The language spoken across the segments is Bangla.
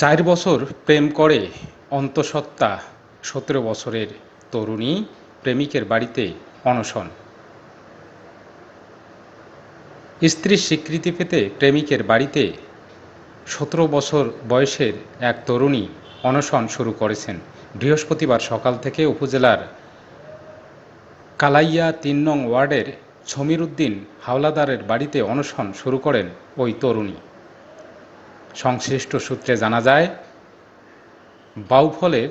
চার বছর প্রেম করে অন্তঃসত্ত্বা সতেরো বছরের তরুণী প্রেমিকের বাড়িতে অনশন। স্ত্রীর স্বীকৃতি পেতে প্রেমিকের বাড়িতে সতেরো বছর বয়সের এক তরুণী অনশন শুরু করেছেন। বৃহস্পতিবার সকাল থেকে উপজেলার কালাইয়া তিন নং ওয়ার্ডের ছমির উদ্দিন হাওলাদারের বাড়িতে অনশন শুরু করেন ওই তরুণী। সংশ্লিষ্ট সূত্রে জানা যায়, বাউফলের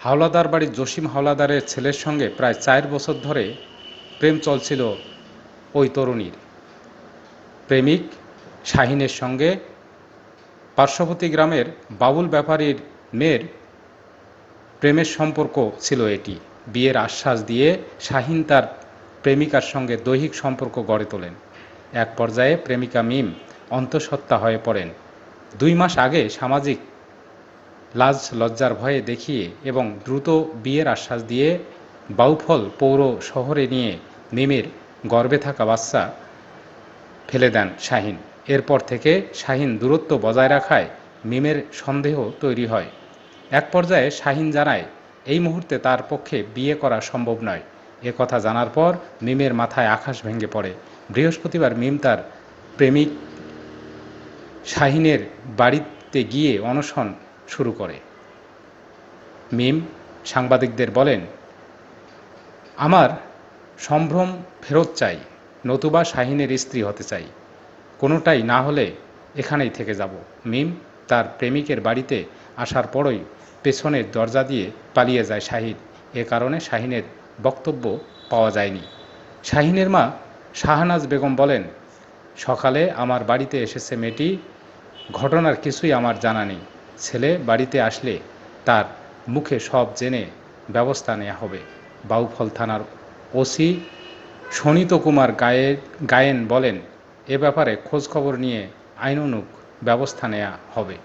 হাওলাদার বাড়ির জসিম হাওলাদারের ছেলের সঙ্গে প্রায় চার বছর ধরে প্রেম চলছিল ওই তরুণীর। প্রেমিক শাহিনের সঙ্গে পার্শ্ববর্তী গ্রামের বাবুল ব্যাপারীর মেয়ের প্রেমের সম্পর্ক ছিল এটি। বিয়ের আশ্বাস দিয়ে শাহিন তার প্রেমিকার সঙ্গে দৈহিক সম্পর্ক গড়ে তোলেন। এক পর্যায়ে প্রেমিকা মিম অন্তঃসত্ত্বা হয়ে পড়েন। দুই মাস আগে সামাজিক লাজ লজ্জার ভয়ে দেখিয়ে এবং দ্রুত বিয়ের আশ্বাস দিয়ে বাউফল পৌর শহরে নিয়ে মিমের গর্বে থাকা বাচ্চা ফেলে দেন শাহিন। এরপর থেকে শাহিন দূরত্ব বজায় রাখায় মিমের সন্দেহ তৈরি হয়। এক পর্যায়ে শাহিন জানায়, এই মুহূর্তে তার পক্ষে বিয়ে করা সম্ভব নয়। এ কথা জানার পর মিমের মাথায় আকাশ ভেঙে পড়ে। বৃহস্পতিবার মিম তার প্রেমিক শাহিনের বাড়িতে গিয়ে অনশন শুরু করে। মিম সাংবাদিকদের বলেন, আমার সম্ভ্রম ফেরত চাই, নতুবা শাহিনের স্ত্রী হতে চাই। কোনোটাই না হলে এখানেই থেকে যাব। মিম তার প্রেমিকের বাড়িতে আসার পরই পেছনের দরজা দিয়ে পালিয়ে যায় শাহিন। এ কারণে শাহিনের বক্তব্য পাওয়া যায়নি। শাহিনের মা শাহনাজ বেগম বলেন সকালে আমার বাড়িতে এসেছে মেয়েটি। ঘটনার কিছুই আমার জানা নেই। ছেলে বাড়িতে আসলে তার মুখে সব জেনে ব্যবস্থা নেওয়া হবে। বাউফল থানার ওসি সনিত কুমার গায়ে গায়েন বলেন, এ ব্যাপারে খোঁজখবর নিয়ে আইনুক ব্যবস্থা নেওয়া হবে।